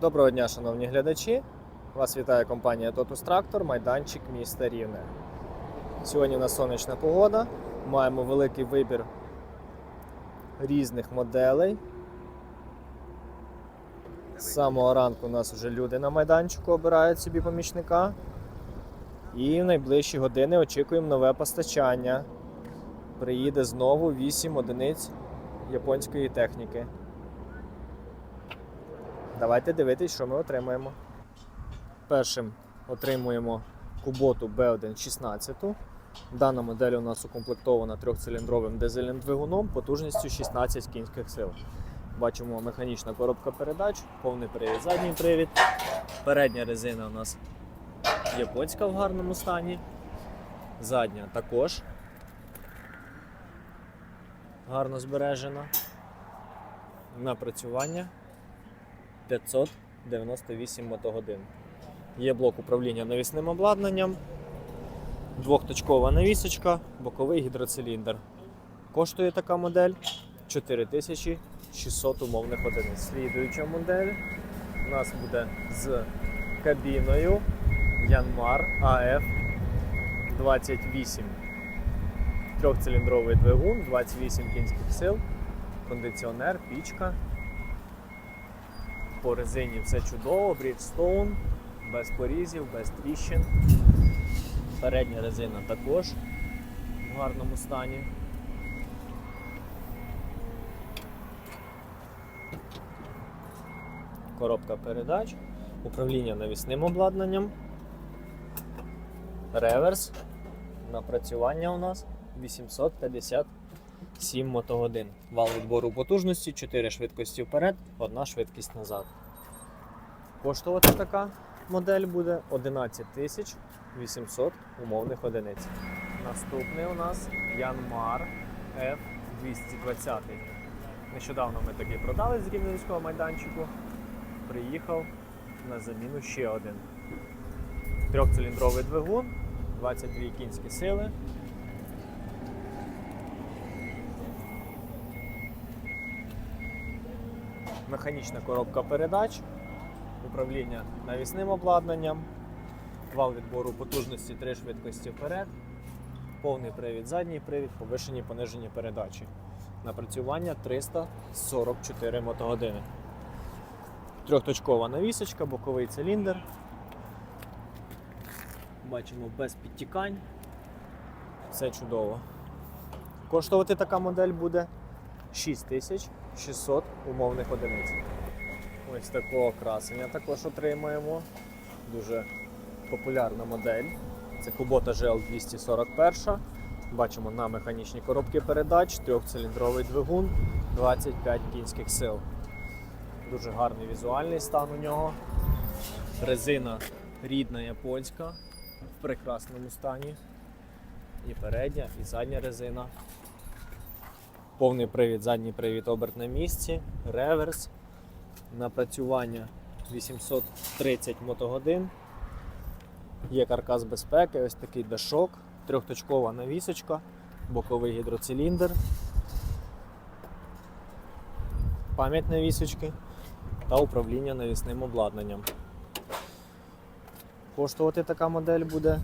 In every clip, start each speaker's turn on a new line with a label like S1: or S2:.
S1: Доброго дня, шановні глядачі. Вас вітає компанія Totus Tractor, майданчик міста Рівне. Сьогодні у нас сонячна погода. Маємо великий вибір різних моделей. З самого ранку у нас вже люди на майданчику обирають собі помічника. І в найближчі години очікуємо нове постачання. Приїде знову 8 одиниць японської техніки. Давайте дивитись, що ми отримаємо. Першим отримуємо куботу B1 16. Дана модель у нас укомплектована трьохциліндровим дизельним двигуном потужністю 16 кінських сил. Бачимо механічна коробка передач, повний привід, задній привід. Передня резина у нас японська в гарному стані. Задня також гарно збережена. Напрацювання 598 мотогодин. Є блок управління навісним обладнанням, двохточкова навісочка, боковий гідроциліндр. Коштує така модель 4600 умовних одиниць. Слідуюча модель у нас буде з кабіною Yanmar AF 28. Трьохциліндровий двигун, 28 кінських сил, кондиціонер, пічка. По резині все чудово, Bridgestone, без порізів, без тріщин. Передня резина також в гарному стані. Коробка передач, управління навісним обладнанням, реверс, напрацювання у нас 857 мотогодин. Вал відбору потужності, 4 швидкості вперед, 1 швидкість назад. Коштувати така модель буде 11 тисяч 800 умовних одиниць. Наступний у нас Yanmar F220. Нещодавно ми такий продали з рівненського майданчику. Приїхав на заміну ще один. Трьохциліндровий двигун, 22 кінські сили. Механічна коробка передач, управління навісним обладнанням, вал відбору потужності 3 швидкості вперед, повний привід, задній привід, повишені понижені передачі. Напрацювання 344 мотогодини. Трьохточкова навісочка, боковий циліндр. Бачимо без підтікань. Все чудово. Коштувати така модель буде 6600 умовних одиниць. Ось такого красення також отримаємо. Дуже популярна модель. Це Kubota GL 241. Бачимо на механічній коробці передач, трьохциліндровий двигун, 25 кінських сил. Дуже гарний візуальний стан у нього. Резина рідна японська в прекрасному стані. І передня, і задня резина. Повний привід, задній привід оберт на місці, реверс, напрацювання 830 мотогодин. Є каркас безпеки, ось такий дашок, трьохточкова навісочка, боковий гідроциліндр, пам'ять навісочки та управління навісним обладнанням. Коштувати така модель буде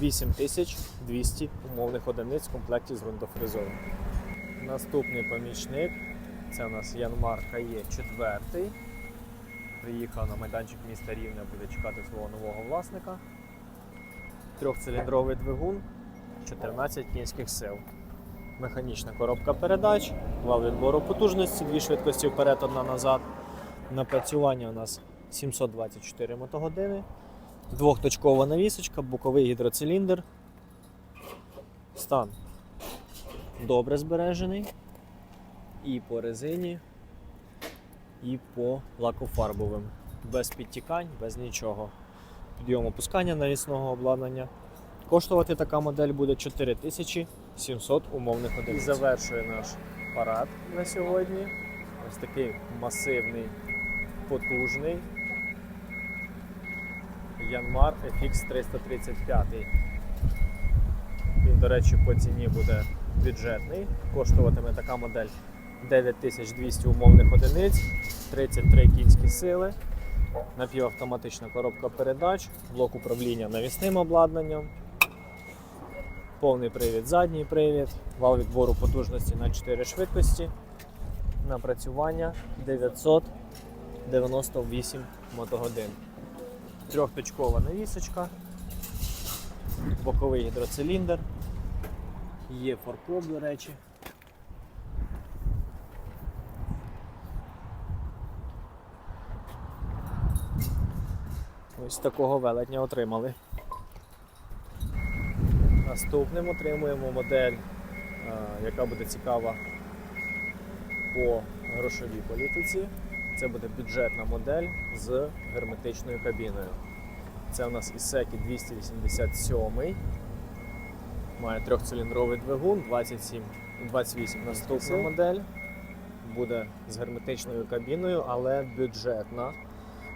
S1: 8200 умовних одиниць в комплекті з ґрунтофрезою. Наступний помічник це у нас Янмар є 4. Приїхав на майданчик міста Рівне, буде чекати свого нового власника. Трьохциліндровий двигун, 14 кінських сил. Механічна коробка передач, вал відбору потужності, дві швидкості вперед, одна назад. Напрацювання у нас 724 мотогодини. Двохточкова навісочка, боковий гідроциліндр. Стан добре збережений. І по резині, і по лакофарбовим. Без підтікань, без нічого. Підйом опускання навісного обладнання. Коштувати така модель буде 4700 умовних одиниць. І завершує наш парад на сьогодні. Ось такий масивний, потужний Yanmar FX 335. Він, до речі, по ціні буде бюджетний. Коштуватиме така модель 9200 умовних одиниць, 33 кінські сили. напівавтоматична коробка передач, блок управління навісним обладнанням, повний привід, задній привід, вал відбору потужності на 4 швидкості, напрацювання 998 мотогодин. Трьохточкова навісочка, боковий гідроциліндр, є фаркоп, до речі. Ось такого велетня отримали. Наступним отримуємо модель, е, яка буде цікава по грошовій політиці. Це буде бюджетна модель з герметичною кабіною. Це у нас Ісекі 287. Має трьохциліндровий двигун, 27 і 28 наступна модель. Буде з герметичною кабіною, але бюджетна.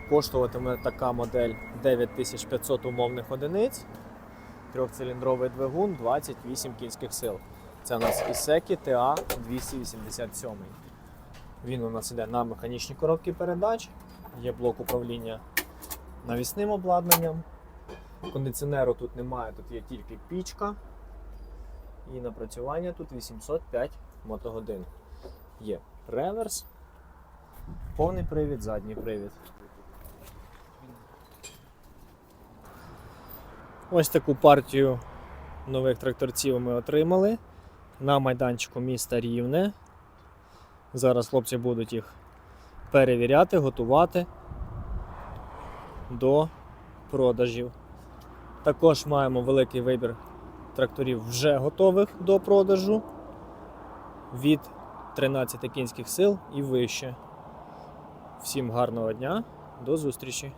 S1: Коштуватиме така модель 9500 умовних одиниць. Трьохциліндровий двигун, 28 кінських сил. Це у нас Ісекі TA 287. Він у нас іде на механічній коробці передач, є блок управління навісним обладнанням. Кондиціонеру тут немає, тут є тільки пічка. І напрацювання тут 805 мотогодин. Є реверс, повний привід, задній привід. Ось таку партію нових тракторців ми отримали на майданчику міста Рівне. Зараз хлопці будуть їх перевіряти, готувати до продажів. Також маємо великий вибір тракторів вже готових до продажу від 13 кінських сил і вище. Всім гарного дня, до зустрічі!